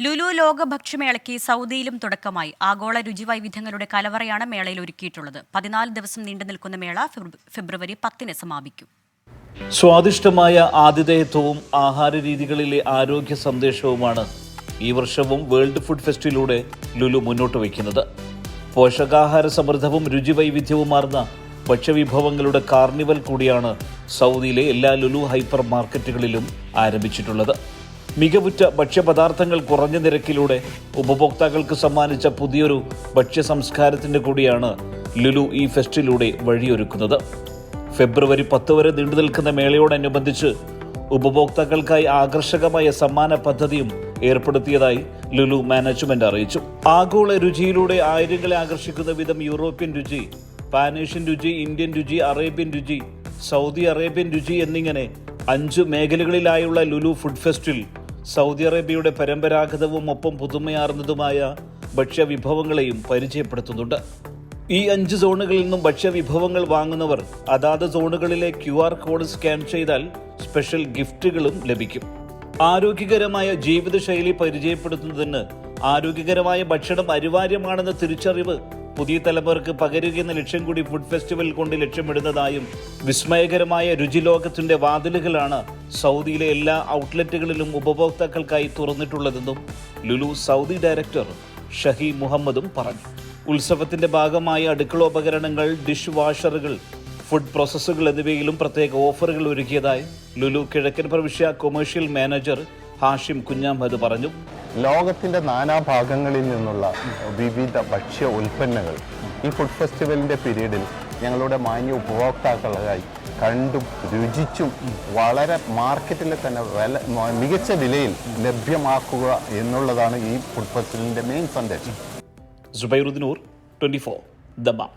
ലുലു ലോക ഭക്ഷ്യമേളയ്ക്ക് സൗദിയിലും തുടക്കമായി. ആഗോള രുചിവൈവിധ്യങ്ങളുടെ കലവറയാണ് മേളയിൽ ഒരുക്കിയിട്ടുള്ളത്. പതിനാല് ദിവസം നീണ്ടു നിൽക്കുന്ന മേള ഫെബ്രു- ഫെബ്രുവരി പത്തിന് സമാപിക്കും. സ്വാദിഷ്ടമായ ആതിഥേയത്വവും ആഹാര രീതികളിലെ ആരോഗ്യ സന്ദേശവുമാണ് ഈ വർഷവും വേൾഡ് ഫുഡ് ഫെസ്റ്റിലൂടെ ലുലു മുന്നോട്ട് വയ്ക്കുന്നത്. പോഷകാഹാര സമൃദ്ധവും രുചിവൈവിധ്യവുമാർന്ന ഭക്ഷ്യവിഭവങ്ങളുടെ കാർണിവൽ കൂടിയാണ് സൗദിയിലെ എല്ലാ ലുലു ഹൈപ്പർ മാർക്കറ്റുകളിലും ആരംഭിച്ചിട്ടുള്ളത്. മികവുറ്റ ഭക്ഷ്യപദാർത്ഥങ്ങൾ കുറഞ്ഞ നിരക്കിലൂടെ ഉപഭോക്താക്കൾക്ക് സമ്മാനിച്ച പുതിയൊരു ഭക്ഷ്യ സംസ്കാരത്തിന്റെ കൂടിയാണ് ലുലു ഈ ഫെസ്റ്റിലൂടെ വഴിയൊരുക്കുന്നത്. ഫെബ്രുവരി പത്ത് വരെ നീണ്ടു നിൽക്കുന്ന മേളയോടനുബന്ധിച്ച് ഉപഭോക്താക്കൾക്കായി ആകർഷകമായ സമ്മാന പദ്ധതിയും ഏർപ്പെടുത്തിയതായി ലുലു മാനേജ്മെന്റ് അറിയിച്ചു. ആഗോള രുചിയിലൂടെ ആയിരങ്ങളെ ആകർഷിക്കുന്ന വിധം യൂറോപ്യൻ രുചി പാനേഷ്യൻ രുചി ഇന്ത്യൻ രുചി അറേബ്യൻ രുചി സൗദി അറേബ്യൻ രുചി എന്നിങ്ങനെ അഞ്ച് മേഖലകളിലായുള്ള ലുലു ഫുഡ് ഫെസ്റ്റിൽ സൗദി അറേബ്യയുടെ പരമ്പരാഗതവും ഒപ്പം പുതുമയാർന്നതുമായ ഭക്ഷ്യവിഭവങ്ങളെയും പരിചയപ്പെടുത്തുന്നുണ്ട്. ഈ അഞ്ച് സോണുകളിൽ നിന്നും ഭക്ഷ്യവിഭവങ്ങൾ വാങ്ങുന്നവർ അതാത് സോണുകളിലെ ക്യു ആർ കോഡ് സ്കാൻ ചെയ്താൽ സ്പെഷ്യൽ ഗിഫ്റ്റുകളും ലഭിക്കും. ആരോഗ്യകരമായ ജീവിതശൈലി പരിചയപ്പെടുത്തുന്നതിന് ആരോഗ്യകരമായ ഭക്ഷണം അനിവാര്യമാണെന്ന തിരിച്ചറിവ് പുതിയ തലമുറയ്ക്ക് പകരുകയെന്ന ലക്ഷ്യം കൂടി ഫുഡ് ഫെസ്റ്റിവൽ കൊണ്ട് ലക്ഷ്യമിടുന്നതായും വിസ്മയകരമായ രുചിലോകത്തിന്റെ വാതിലുകളാണ് സൗദിയിലെ എല്ലാ ഔട്ട്ലെറ്റുകളിലും ഉപഭോക്താക്കൾക്കായി തുറന്നിട്ടുള്ളതെന്നും ലുലു സൗദി ഡയറക്ടർ ഷഹി മുഹമ്മദും പറഞ്ഞു. ഉത്സവത്തിന്റെ ഭാഗമായി അടുക്കളോപകരണങ്ങൾ ഡിഷ് വാഷറുകൾ ഫുഡ് പ്രോസസ്സുകൾ എന്നിവയിലും പ്രത്യേക ഓഫറുകൾ ഒരുക്കിയതായി ലുലു കിഴക്കൻ പ്രവിശ്യ കൊമേഴ്ഷ്യൽ മാനേജർ ഹാഷിം കുഞ്ഞാമത് പറഞ്ഞു. ലോകത്തിന്റെ നാനാഭാഗങ്ങളിൽ നിന്നുള്ള വിവിധ ഭക്ഷ്യ ഉൽപ്പന്നങ്ങൾ ഈ ഫുഡ് ഫെസ്റ്റിവലിന്റെ പീരീഡിൽ ഞങ്ങളുടെ മാന്യ ഉപഭോക്താക്കളായി കണ്ടും രുചിച്ചും വളരെ മാർക്കറ്റിലെ തന്നെ വില മികച്ച വിലയിൽ ലഭ്യമാക്കുക എന്നുള്ളതാണ് ഈ ഫുഡ് ഫെസ്റ്റിവലിന്റെ മെയിൻ സന്ദേശം. സുബൈറുദ്ദീനൂർ ട്വന്റി ഫോർ ദമാം